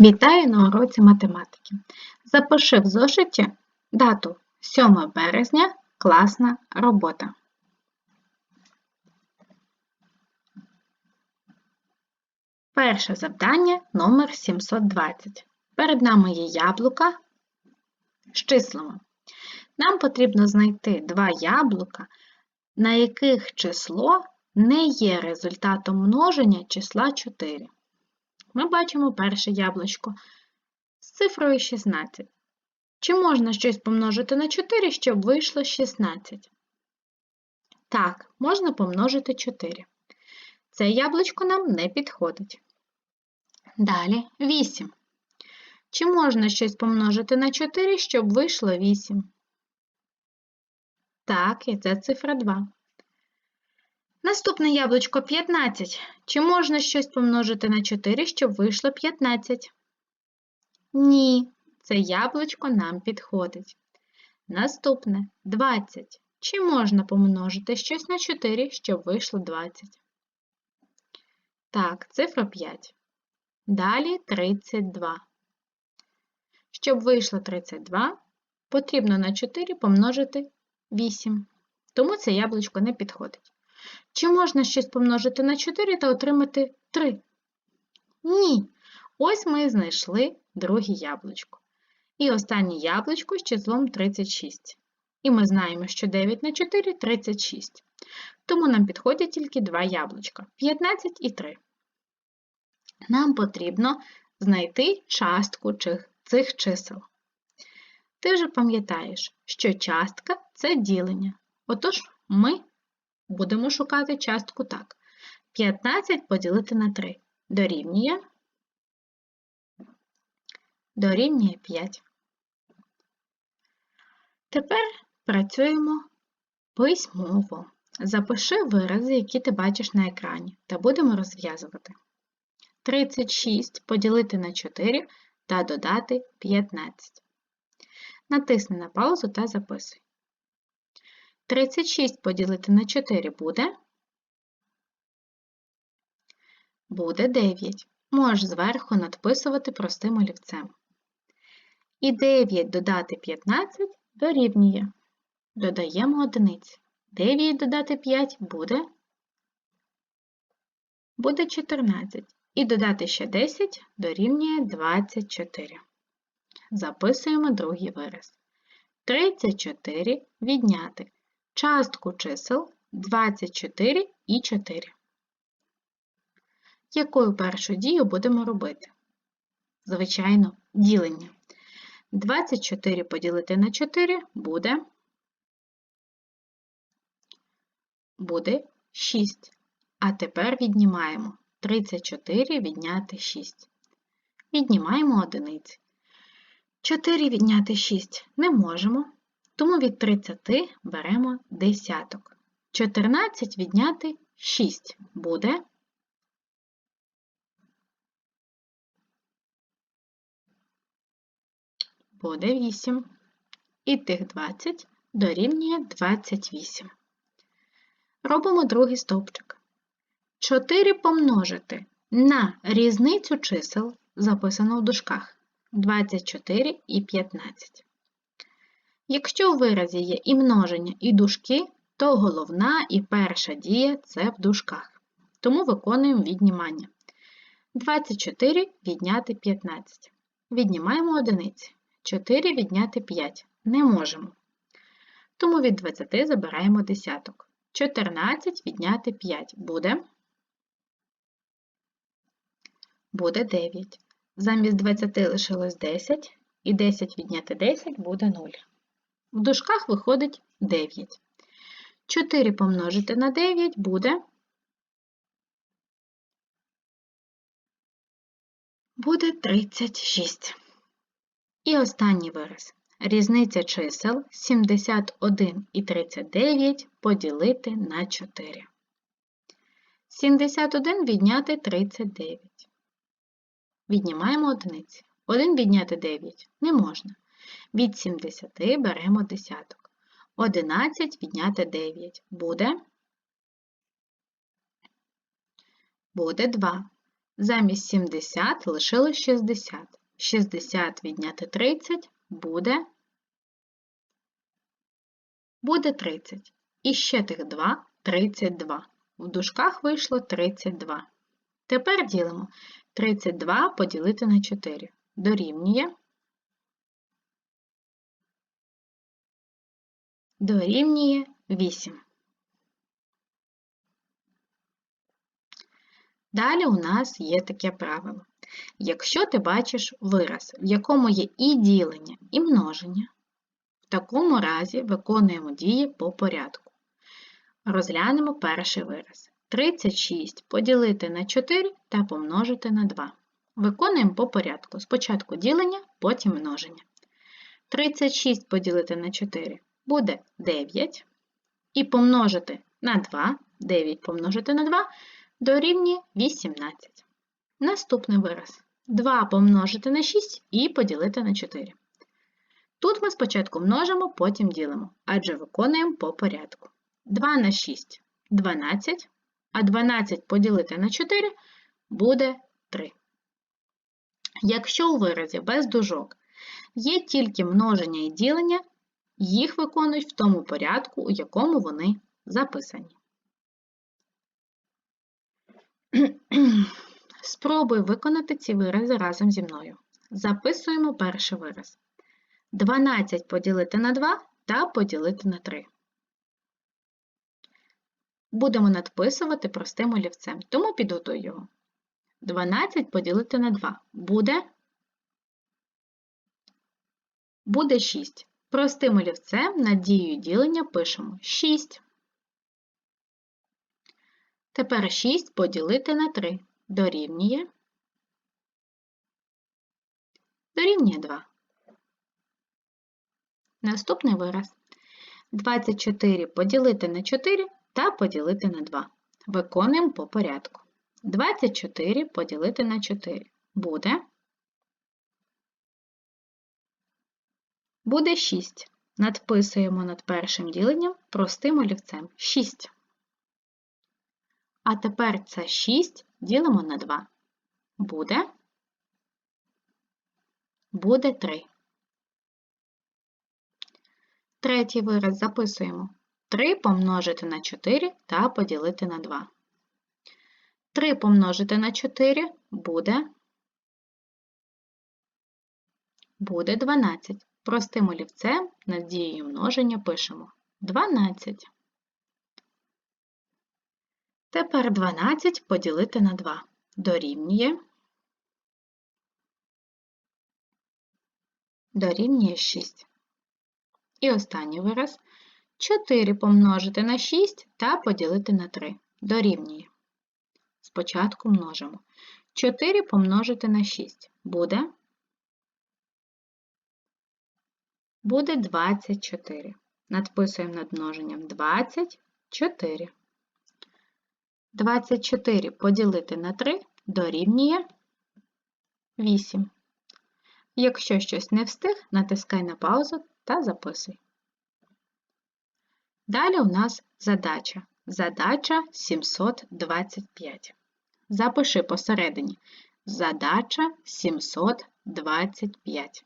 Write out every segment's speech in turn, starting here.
Вітаю на уроці математики. Запиши в зошиті дату 7 березня класна робота. Перше завдання номер 720. Перед нами є яблука з числами. Нам потрібно знайти два яблука, на яких число не є результатом множення числа 4 ми бачимо перше яблучко з цифрою 16. Чи можна щось помножити на 4, щоб вийшло 16? Так, можна помножити 4. Це яблучко нам не підходить. Далі 8. Чи можна щось помножити на 4, щоб вийшло 8? Так, і це цифра 2. Наступне яблучко 15. Чи можна щось помножити на 4, щоб вийшло 15? Ні, це яблучко нам підходить. Наступне 20. Чи можна помножити щось на 4, щоб вийшло 20? Так, цифра 5. Далі 32. Щоб вийшло 32, потрібно на 4 помножити 8. Тому це яблучко не підходить. Чи можна щось помножити на 4 та отримати 3? Ні. Ось ми знайшли друге яблучко. І останнє яблучко з числом 36. І ми знаємо, що 9 на 4 36. Тому нам підходять тільки два яблучка 15 і 3. Нам потрібно знайти частку цих чисел. Ти вже пам'ятаєш, що частка це ділення. Отож, ми Будемо шукати частку так. 15 поділити на 3 дорівнює дорівнює 5. Тепер працюємо письмово. Запиши вирази, які ти бачиш на екрані, та будемо розв'язувати. 36 поділити на 4 та додати 15. Натисни на паузу та записуй. 36 поділити на 4 буде? Буде 9. Можеш зверху надписувати простим олівцем. І 9 додати 15 дорівнює. Додаємо одиниці. 9 додати 5 буде буде 14. І додати ще 10 дорівнює 24. Записуємо другий вираз. 34 відняти частку чисел 24 і 4. Якою першу дію будемо робити? Звичайно, ділення. 24 поділити на 4 буде буде 6. А тепер віднімаємо 34 відняти 6. Віднімаємо одиниці. 4 відняти 6 не можемо, тому від 30 беремо десяток. 14 відняти 6 буде. Буде 8. І тих 20 дорівнює 28. Робимо другий стовпчик. 4 помножити на різницю чисел, записано в дужках 24 і 15. Якщо в виразі є і множення, і дужки, то головна і перша дія це в дужках. Тому виконуємо віднімання. 24 відняти 15. Віднімаємо одиниці. 4 відняти 5. Не можемо. Тому від 20 забираємо десяток. 14 відняти 5 буде. Буде 9. Замість 20 лишилось 10, і 10 відняти 10 буде 0. В дужках виходить 9. 4 помножити на 9 буде буде 36. І останній вираз. Різниця чисел 71 і 39 поділити на 4. 71 відняти 39. Віднімаємо одиниці. 1 відняти 9 не можна. Від 70 беремо десяток. 11 відняти 9 буде буде 2. Замість 70 лишилось 60. 60 відняти 30 буде буде 30. І ще тих 2 32. В дужках вийшло 32. Тепер ділимо 32 поділити на 4. Дорівнює. Дорівнює 8. Далі у нас є таке правило. Якщо ти бачиш вираз, в якому є і ділення, і множення, в такому разі виконуємо дії по порядку. Розглянемо перший вираз. 36 поділити на 4 та помножити на 2. Виконуємо по порядку. Спочатку ділення, потім множення. 36 поділити на 4 буде 9. І помножити на 2, 9 помножити на 2 дорівнює 18. Наступний вираз. 2 помножити на 6 і поділити на 4. Тут ми спочатку множимо, потім ділимо, адже виконуємо по порядку. 2 на 6 12, а 12 поділити на 4 буде 3. Якщо у виразі без дужок є тільки множення і ділення, їх виконують в тому порядку, у якому вони записані. Спробуй виконати ці вирази разом зі мною. Записуємо перший вираз. 12 поділити на 2 та поділити на 3. Будемо надписувати простим олівцем, тому підготуй його. 12 поділити на 2 буде буде 6. Простим олівцем над дією ділення пишемо 6. Тепер 6 поділити на 3 дорівнює дорівнює 2. Наступний вираз. 24 поділити на 4 та поділити на 2. Виконуємо по порядку. 24 поділити на 4 буде. Буде 6. Надписуємо над першим діленням простим олівцем 6. А тепер це 6 ділимо на 2. Буде буде 3. Третій вираз записуємо 3 помножити на 4 та поділити на 2. 3 помножити на 4 буде буде 12. Простим олівцем над дією множення пишемо 12. Тепер 12 поділити на 2 дорівнює дорівнює 6. І останній вираз 4 помножити на 6 та поділити на 3 дорівнює. Спочатку множимо. 4 помножити на 6 буде буде 24. Надписуємо над множенням 24. 24 поділити на 3 дорівнює 8. Якщо щось не встиг, натискай на паузу та записуй. Далі у нас задача. Задача 725. Запиши посередині. Задача 725.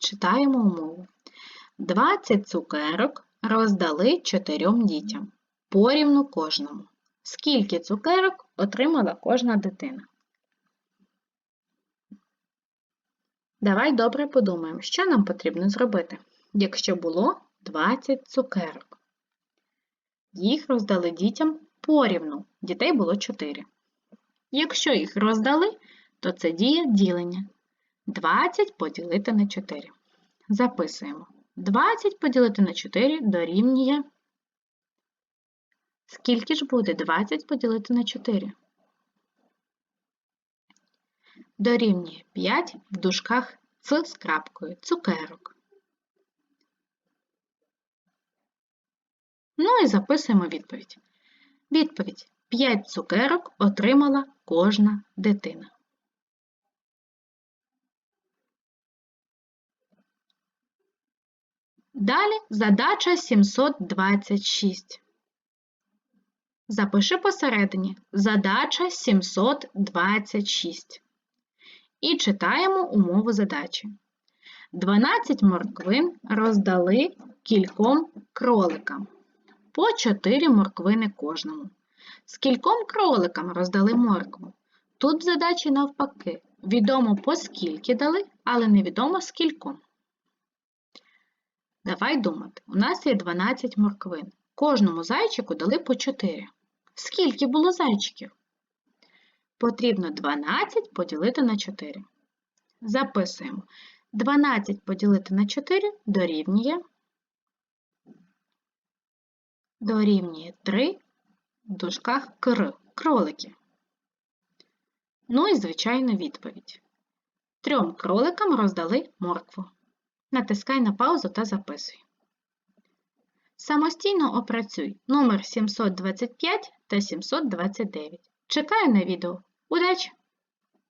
Читаємо умову. 20 цукерок роздали чотирьом дітям порівну кожному. Скільки цукерок отримала кожна дитина? Давай добре подумаємо, що нам потрібно зробити, якщо було 20 цукерок. Їх роздали дітям порівну, дітей було 4. Якщо їх роздали, то це діє ділення. 20 поділити на 4. Записуємо. 20 поділити на 4 дорівнює Скільки ж буде 20 поділити на 4? Дорівнює 5 в дужках Ц з крапкою цукерок. Ну і записуємо відповідь. Відповідь 5 цукерок отримала кожна дитина. Далі задача 726. Запиши посередині задача 726. І читаємо умову задачі. 12 морквин роздали кільком кроликам. По 4 морквини кожному. Скільком кроликам роздали моркву? Тут в задачі навпаки. Відомо по скільки дали, але невідомо скільком. Давай думати. У нас є 12 морквин. Кожному зайчику дали по 4. Скільки було зайчиків? Потрібно 12 поділити на 4. Записуємо. 12 поділити на 4 дорівнює дорівнює 3 в дужках кр кролики. Ну і звичайно відповідь. Трьом кроликам роздали моркву. Натискай на паузу та записуй. Самостійно опрацюй номер 725 та 729. Чекаю на відео. Удачі!